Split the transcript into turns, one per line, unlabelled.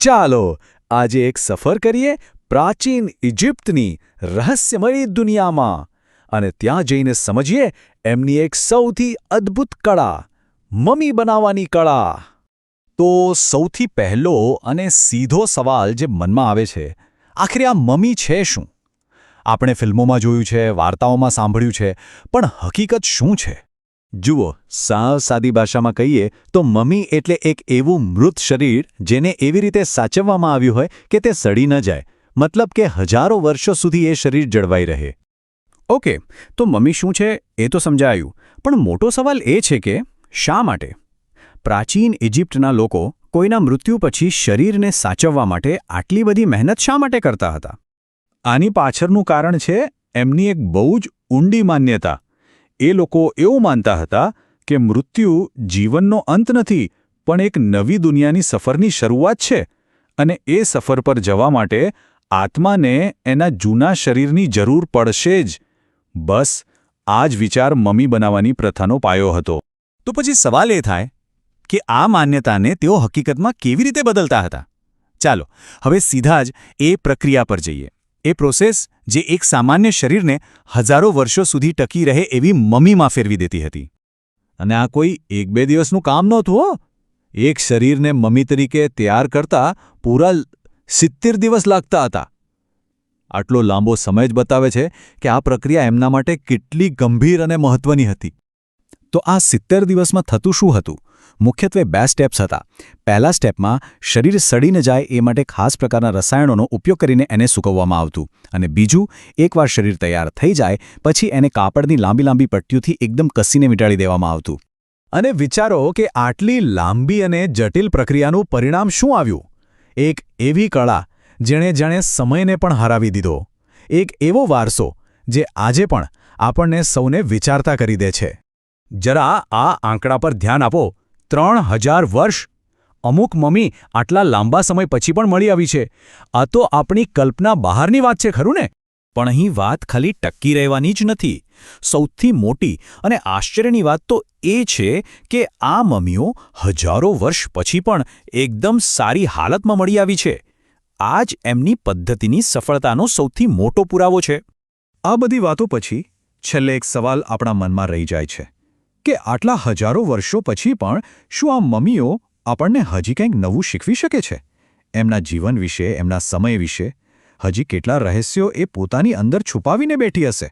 ચાલો આજે એક સફર કરીએ પ્રાચીન ઇજિપ્તની રહસ્યમય દુનિયામાં અને ત્યાં જઈને સમજીએ એમની એક સૌથી અદ્ભુત કળા, મમી બનાવવાની કળા. તો સૌથી પહેલો અને સીધો સવાલ જે મનમાં આવે છે, આખરે આ મમી છે શું? આપણે ફિલ્મોમાં જોયું છે, વાર્તાઓમાં સાંભળ્યું છે, પણ હકીકત શું છે? જુઓ સાવ સાદી ભાષામાં કહીએ તો મમી એટલે એક એવું મૃત શરીર જેને એવી રીતે સાચવવામાં આવ્યું હોય કે તે સડી ન જાય. મતલબ કે હજારો વર્ષો સુધી એ શરીર જળવાઈ રહે. ઓકે, તો મમી શું છે એ તો સમજાયું. પણ મોટો સવાલ એ છે કે શા માટે? પ્રાચીન ઇજિપ્તના લોકો કોઈના મૃત્યુ પછી શરીરને સાચવવા માટે આટલી બધી મહેનત શા માટે કરતા હતા? આની પાછળનું કારણ છે એમની એક બહુ જ ઊંડી માન્યતા. એ લોકો એવું માનતા હતા કે મૃત્યુ જીવનનો અંત નથી, પણ એક નવી દુનિયાની સફરની શરૂઆત છે અને એ સફર પર જવા માટે આત્માને એના જૂના શરીરની જરૂર પડશે જ. બસ આ જ વિચાર મમી બનાવવાની પ્રથાનો પાયો હતો. તો પછી સવાલ એ થાય કે આ માન્યતાને તેઓ હકીકતમાં કેવી રીતે બદલતા હતા? ચાલો, હવે સીધા જ એ પ્રક્રિયા પર જઈએ. એ પ્રોસેસ જે એક સામાન્ય શરીરને હજારો વર્ષો સુધી ટકી રહે એવી મમીમાં ફેરવી દેતી હતી. અને આ કોઈ એક બે દિવસનું કામ નહોતું, હો. એક શરીરને મમી તરીકે તૈયાર કરતા પૂરા સિત્તેર દિવસ લાગતા હતા. આટલો લાંબો સમય જ બતાવે છે કે આ પ્રક્રિયા એમના માટે કેટલી ગંભીર અને મહત્વની હતી. તો આ સિત્તેર દિવસમાં થતું શું હતું? મુખ્યત્વે બે સ્ટેપ્સ હતા. પહેલા સ્ટેપમાં શરીર સડી ન જાય એ માટે ખાસ પ્રકારના રસાયણોનો ઉપયોગ કરીને એને સૂકવવામાં આવતું અને બીજું, એકવાર શરીર તૈયાર થઈ જાય, પછી એને કાપડની લાંબી લાંબી પટ્ટીઓથી એકદમ કસીને મીટાડી દેવામાં આવતું. અને વિચારો કે આટલી લાંબી અને જટિલ પ્રક્રિયાનું પરિણામ શું આવ્યું? એક એવી કળા જેણે જાણે સમયને પણ હરાવી દીધો. એક એવો વારસો જે આજે પણ આપણને સૌને વિચારતા કરી દે છે. જરા આ આંકડા પર ધ્યાન આપો. ત્રણ હજાર વર્ષ. અમુક મમ્મી આટલા લાંબા સમય પછી પણ મળી આવી છે. આ તો આપણી કલ્પના બહારની વાત છે, ખરું ને? પણ અહીં વાત ખાલી ટકી રહેવાની જ નથી. સૌથી મોટી અને આશ્ચર્યની વાત તો એ છે કે આ મમીઓ હજારો વર્ષ પછી પણ એકદમ સારી હાલતમાં મળી આવી છે. આ જ એમની પદ્ધતિની સફળતાનો સૌથી મોટો પુરાવો છે. આ બધી વાતો પછી છેલ્લે એક સવાલ આપણા મનમાં રહી જાય છે. કે આટલા હજારો વર્ષો પછી પણ શું આ મમીઓ આપણને હજી કંઈક નવું શીખવી શકે છે? એમના જીવન વિશે, એમના સમય વિશે હજી કેટલા રહસ્યો એ પોતાની અંદર છુપાવીને બેઠી હશે?